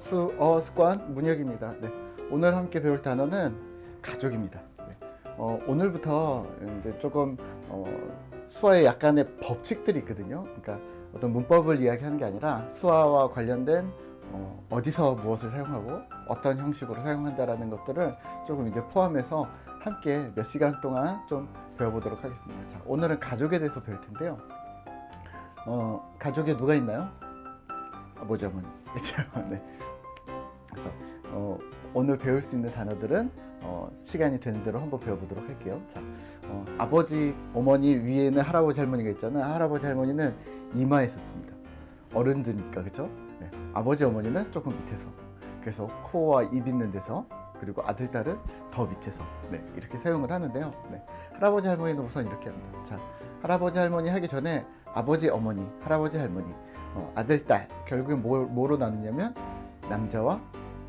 수어 습관 문혁입니다. 네. 오늘 함께 배울 단어는 가족입니다. 네. 어, 오늘부터 이제 조금 어, 수어에 약간의 법칙들이 있거든요. 그러니까 어떤 문법을 이야기하는 게 아니라 수어와 관련된 어, 어디서 무엇을 사용하고 어떤 형식으로 사용한다라는 것들을 조금 이제 포함해서 함께 몇 시간 동안 좀 배워보도록 하겠습니다. 자, 오늘은 가족에 대해서 배울 텐데요. 어, 가족에 누가 있나요? 아버지 어머니 네. 그래서 어, 오늘 배울 수 있는 단어들은 어, 시간이 되는 대로 한번 배워보도록 할게요. 자 어, 아버지 어머니 위에는 할아버지 할머니가 있잖아요 할아버지 할머니는 이마에 있었습니다. 어른들이니까 그렇죠 네. 아버지 어머니는 조금 밑에서. 그래서 코와 입 있는 데서 그리고 아들 딸은 더 밑에서. 네, 이렇게 사용을 하는데요. 네. 할아버지 할머니는 우선 이렇게 합니다. 자 할아버지 할머니 하기 전에 아버지 어머니 할아버지 할머니 어, 아들, 딸 결국에 뭐, 뭐로 나누냐면 남자와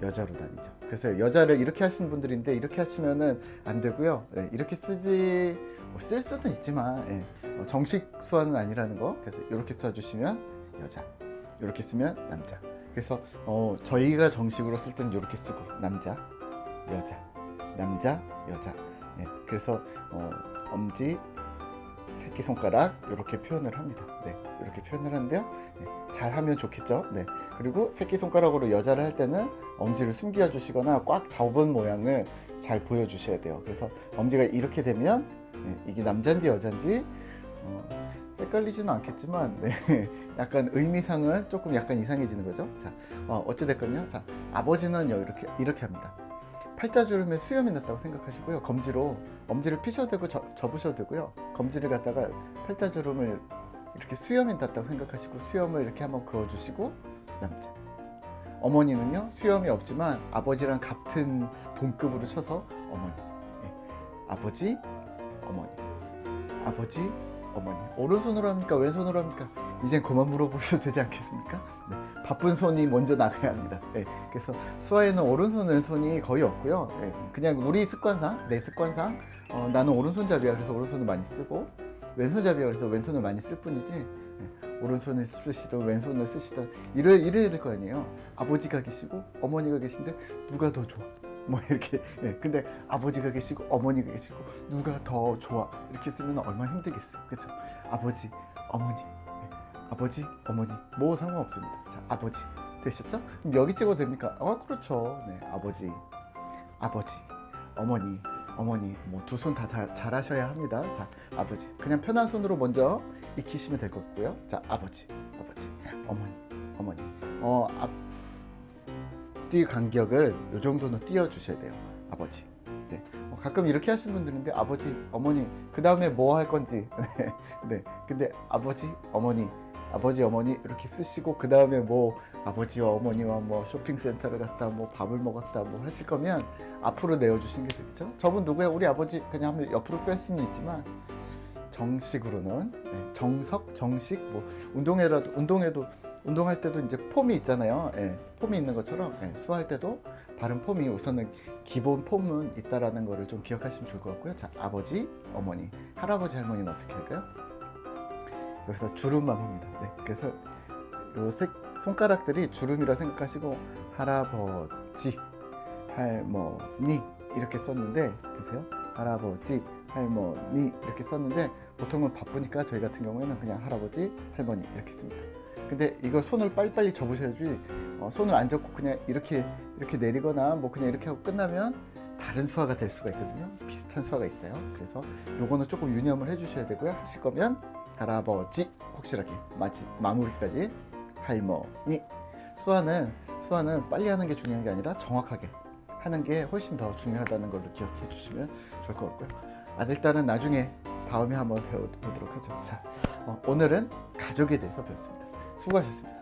여자로 나뉘죠. 그래서 여자를 이렇게 하시는 분들인데 이렇게 하시면은 안 되고요. 예, 이렇게 쓰지 뭐쓸 수도 있지만 예, 어, 정식 수화는 아니라는 거. 그래서 이렇게 써주시면 여자, 이렇게 쓰면 남자. 그래서 어, 저희가 정식으로 쓸 때는 이렇게 쓰고 남자, 여자, 남자, 여자. 예, 그래서 어, 엄지, 새끼 손가락 이렇게 표현을 합니다. 네, 이렇게 표현을 하는데요. 네, 잘 하면 좋겠죠. 네, 그리고 새끼 손가락으로 여자를 할 때는 엄지를 숨겨 주시거나 꽉 잡은 모양을 잘 보여주셔야 돼요. 그래서 엄지가 이렇게 되면 네, 이게 남자인지 여자인지 어, 헷갈리지는 않겠지만 네, 약간 의미상은 조금 약간 이상해지는 거죠. 자, 어, 어찌 됐건요. 자, 아버지는 요 이렇게 이렇게 합니다. 팔자주름에 수염이 났다고 생각하시고요. 검지로 엄지를 저, 접으셔도 되고요. 검지를 갖다가 팔자주름을 이렇게 수염이 났다고 생각하시고 수염을 이렇게 한번 그어주시고 남자. 어머니는요 수염이 없지만 아버지랑 같은 동급으로 쳐서 어머니. 예. 아버지, 어머니. 아버지, 어머니. 오른손으로 합니까? 왼손으로 합니까? 이젠 그만 물어보셔도 되지 않겠습니까? 네. 바쁜 손이 먼저 나가야 합니다. 네. 그래서 수화에는 오른손, 왼손이 거의 없고요. 네. 그냥 우리 습관상, 내 습관상, 어, 나는 오른손잡이야. 그래서 오른손을 많이 쓰고, 왼손잡이야. 그래서 왼손을 많이 쓸 뿐이지, 네. 오른손을 쓰시든 왼손을 쓰시든, 이래, 이래야 될 거 아니에요. 아버지가 계시고, 어머니가 계신데, 누가 더 좋아? 뭐 이렇게 예, 근데 아버지가 계시고 어머니가 계시고 누가 더 좋아 이렇게 쓰면 얼마나 힘들겠어 그렇죠 아버지 어머니 예, 아버지? 어머니? 뭐 상관없습니다. 자 아버지. 되셨죠? 그럼 여기 찍어도 됩니까? 아 그렇죠. 네 아버지. 아버지. 어머니. 어머니. 뭐 두 손 다 잘하셔야 합니다. 자 아버지. 그냥 편한 손으로 먼저 익히시면 될 것 같고요. 자 아버지. 아버지. 어머니. 어머니. 어 아, 앞뒤 간격을 요 정도는 띄워 주셔야 돼요. 아버지. 네. 어, 가끔 이렇게 하시는 분들인데 아버지 어머니 그 다음에 뭐 할 건지. 네. 네. 근데 아버지 어머니 아버지 어머니 이렇게 쓰시고 그 다음에 뭐 아버지와 어머니와 뭐 쇼핑센터를 갔다 뭐 밥을 먹었다 뭐 하실 거면 앞으로 내어주시는 게 되겠죠 저분 누구야 우리 아버지 그냥 하면 옆으로 뺄 수는 있지만 정식으로는 네, 정석 정식 뭐 운동회라도 운동회도 운동할 때도 이제 폼이 있잖아요. 예, 폼이 있는 것처럼 예, 수할 때도 발음 폼이 우선은 기본 폼은 있다라는 거를 좀 기억하시면 좋을 것 같고요. 자, 아버지, 어머니, 할아버지, 할머니는 어떻게 할까요? 여기서 주름만 합니다. 네, 그래서 요 색, 손가락들이 주름이라 생각하시고 할아버지, 할머니 이렇게 썼는데 보세요. 할아버지, 할머니 이렇게 썼는데 보통은 바쁘니까 저희 같은 경우에는 그냥 할아버지, 할머니 이렇게 씁니다. 근데 이거 손을 빨리빨리 접으셔야지 어, 손을 안 접고 그냥 이렇게 이렇게 내리거나 뭐 그냥 이렇게 하고 끝나면 다른 수화가 될 수가 있거든요. 비슷한 수화가 있어요. 그래서 요거는 조금 유념을 해주셔야 되고요. 하실 거면 할아버지 확실하게 마치 마무리까지 할머니 수화는 수화는 빨리 하는 게 중요한 게 아니라 정확하게 하는 게 훨씬 더 중요하다는 걸 기억해 주시면 좋을 것 같고요. 아들 딸은 나중에 다음에 한번 배워보도록 하죠. 자, 어, 오늘은 가족에 대해서 배웠습니다. 수고하셨습니다.